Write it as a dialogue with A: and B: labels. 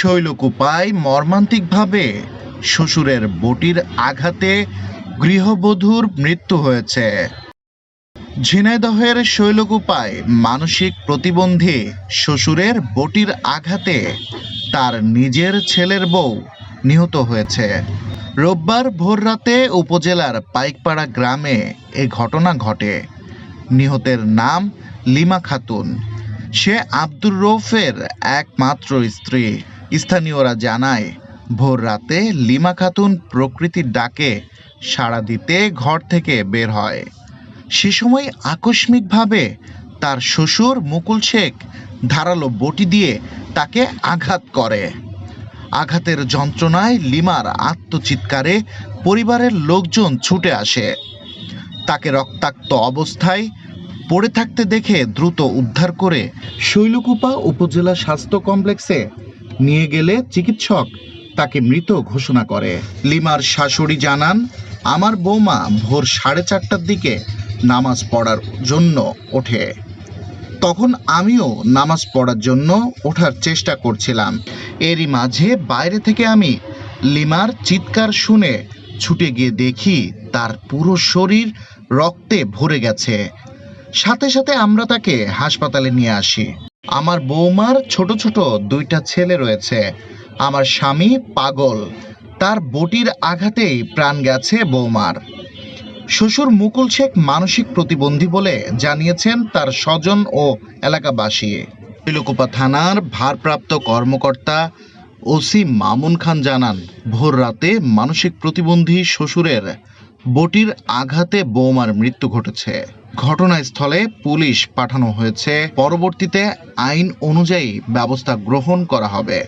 A: শৈলকুপায় মর্মান্তিকভাবে শ্বশুরের বটির আঘাতে গৃহবধূর মৃত্যু হয়েছে। ঝিনাইদহের শৈলকুপায় মানসিক প্রতিবন্ধী শ্বশুরের বটির আঘাতে তার নিজের ছেলের বউ নিহত হয়েছে। রোববার ভোররাতে উপজেলার পাইকপাড়া গ্রামে এ ঘটনা ঘটে। নিহতের নাম লিমা খাতুন। সে আব্দুর রৌফের একমাত্র স্ত্রী। স্থানীয়রা জানায়, ভোর রাতে লিমা খাতুন প্রকৃতির ডাকে সাড়া দিতে ঘর থেকে বের হয়। সে সময় আকস্মিকভাবে তার শ্বশুর মুকুল শেখ ধারালো বটি দিয়ে তাকে আঘাত করে। আঘাতের যন্ত্রণায় লিমার আত্মচিৎকারে পরিবারের লোকজন ছুটে আসে। তাকে রক্তাক্ত অবস্থায় পড়ে থাকতে দেখে দ্রুত উদ্ধার করে শৈলকুপা উপজেলা স্বাস্থ্য কমপ্লেক্সে নিয়ে গেলে চিকিৎসক তাকে মৃত ঘোষণা করে। লিমার শাশুড়ি জানান, আমার বৌমা ভোর সাড়ে চারটার দিকে নামাজ পড়ার জন্য ওঠে। তখন আমিও নামাজ পড়ার জন্য ওঠার চেষ্টা করছিলাম। এরই মাঝে বাইরে থেকে আমি লিমার চিৎকার শুনে ছুটে গিয়ে দেখি তার পুরো শরীর রক্তে ভরে গেছে। সাথে সাথে আমরা তাকে হাসপাতালে নিয়ে আসি। আমার বৌমার ছোট ছোট দুইটা ছেলে রয়েছে। আমার স্বামী পাগল। তার বটির আঘাতেই প্রাণ গেছে বৌমার। শ্বশুর মুকুল শেখ মানসিক প্রতিবন্ধী বলে জানিয়েছেন তার স্বজন ও এলাকাবাসী। তিলকুপা থানার ভারপ্রাপ্ত কর্মকর্তা ওসি মামুন খান জানান ভোর রাতে মানসিক প্রতিবন্ধী শ্বশুরের বটির আঘাতে বৌমার মৃত্যু ঘটেছে। ঘটনাস্থলে পুলিশ পাঠানো হয়েছে। পরবর্তীতে আইন অনুযায়ী ব্যবস্থা গ্রহণ করা হবে।